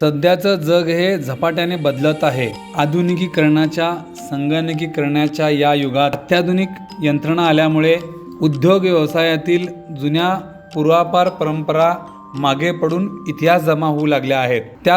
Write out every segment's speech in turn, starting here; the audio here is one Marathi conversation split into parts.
सध्याचं जग हे झपाट्याने बदलत आहे. आधुनिकीकरणाच्या संगणकीकरणाच्या या युगात अत्याधुनिक यंत्रणा आल्यामुळे उद्योग व्यवसायातील जुन्या पूर्वापार परंपरा मागे पडून इतिहास जमा होऊ लागल्या आहेत. त्या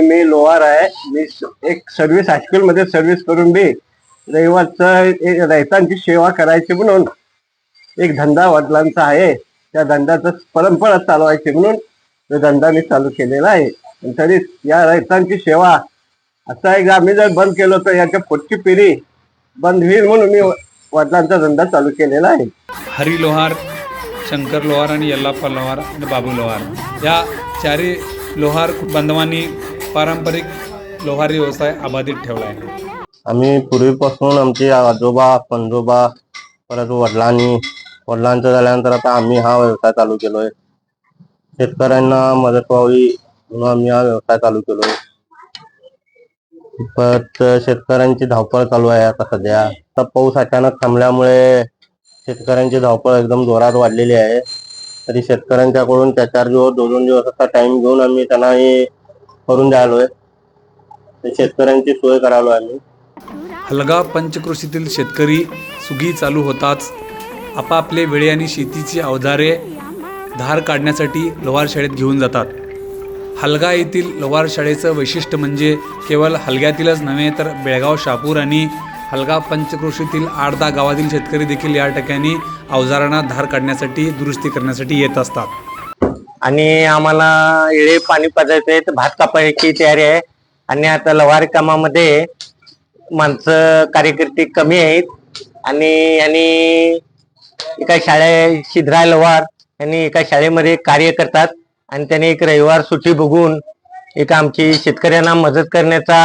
मी लोहार आहे. मी एक सर्व्हिस हायस्कूल मध्ये सर्व्हिस करून बी रविवारचं रहितांची सेवा करायची म्हणून एक धंदा वडिलांचा आहे. त्या धंद्याचं परंपरा चालवायची म्हणून तो धंदा मी चालू केलेला आहे. तरी या रहितांची सेवा असा आहे आम्ही जर बंद केलं तर याच्या पुढची पिढी बंद होईल म्हणून मी वडिलांचा धंदा चालू केलेला आहे. हरी लोहार शंकर लोहार आणि यल्लाप्पा लोहार आणि बाबू लोहार. या चारी लोहार बांधवांनी पारंपरिक लोहारी व्यवसाय अबाधित ठेवला आहे. आम्ही पूर्वीपासून आमचे आजोबा पणजोबा परत वडिलांनी वडिलांचं झाल्यानंतर आता आम्ही हा व्यवसाय चालू केलोय. शेतकऱ्यांना मदत व्हावी म्हणून आम्ही हा व्यवसाय चालू केलोय. परत शेतकऱ्यांची धावपळ चालू आहे आता सध्या. आता पाऊस अचानक थांबल्यामुळे शेतकऱ्यांची धावपळ एकदम जोरात वाढलेली आहे. तरी शेतकऱ्यांच्याकडून त्या चार दिवस दोन दोन दिवसाचा टाइम घेऊन आम्ही त्यांना हे करून राहिलोय शेतकऱ्यांची सोय करायलो आम्ही. हलगा पंचकृषीतील शेतकरी सुगी चालू होताच. आपापले वेळे आणि शेतीची अवजारे धार काढण्यासाठी लोहार शाळेत घेऊन जातात. हलगा येथील लोहार शाळेचं वैशिष्ट्य म्हणजे केवळ हलग्यातीलच नव्हे तर बेळगाव शापूर आणि हलगा पंचकृषीतील आठ दहा गावातील शेतकरी देखील या ठिकाणी अवजारांना धार काढण्यासाठी दुरुस्ती करण्यासाठी येत असतात. आणि आम्हाला इळे पाणी पाजायचे भात कापायची तयारी आहे. आणि आता लवारी कामामध्ये माणसं कार्यकर्ते कमी आहेत. आणि आणि एका शाळे शिद्राय लवार यांनी एका शाळेमध्ये कार्य करतात. आणि त्यांनी एक रविवार सुट्टी बघून एक आमची शेतकऱ्यांना मदत करण्याचा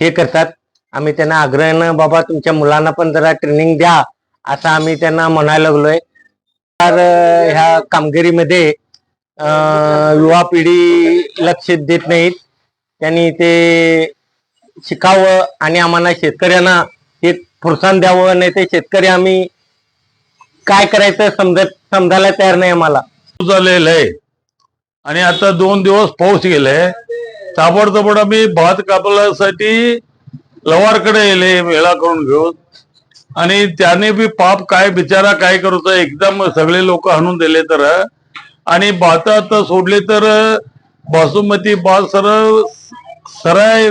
हे करतात. आम्ही त्यांना आग्रहानं बाबा तुमच्या मुलांना पण जरा ट्रेनिंग द्या असं आम्ही त्यांना म्हणायला लागलोय. ह्या कामगिरीमध्ये युवा पिढी लक्ष देत नाहीत. त्यांनी ते शिकावं आणि आम्हाला शेतकऱ्यांना हे प्रोत्साहन द्यावं नाही ते शेतकरी आम्ही काय करायचं समजत समजायला तयार नाही आम्हाला. झालेलं आहे. आणि आता दोन दिवस पाऊस गेलाय ताबडतोब आम्ही भात कापल्यासाठी लवारकडे येले वेळा करून घेऊन आणि त्याने बी पाप काय बिचारा काय करतो एकदम सगळे लोक हाणून दिले तर. आणि बातात सोडले तर बासुमती भात सर सराय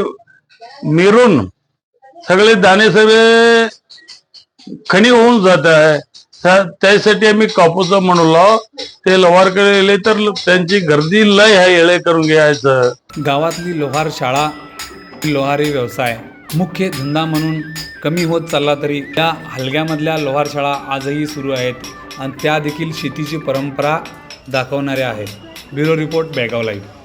मिरून सगळे दाणे सगळे खणी होऊन जात आहे. त्यासाठी आम्ही कापूस म्हणलो ते लोहारकडे गेले तर त्यांची गर्दी लय आहे येळे करून घ्यायचं. गावातली लोहार शाळा लोहारी व्यवसाय. मुख्य धंदा म्हणून कमी होत चालला तरी त्या हलग्यामधल्या लोहार शाळा आजही सुरू आहेत आणि त्या देखील शेतीची परंपरा दाखवणाऱ्या आहेत. Bureau report Belgaum live.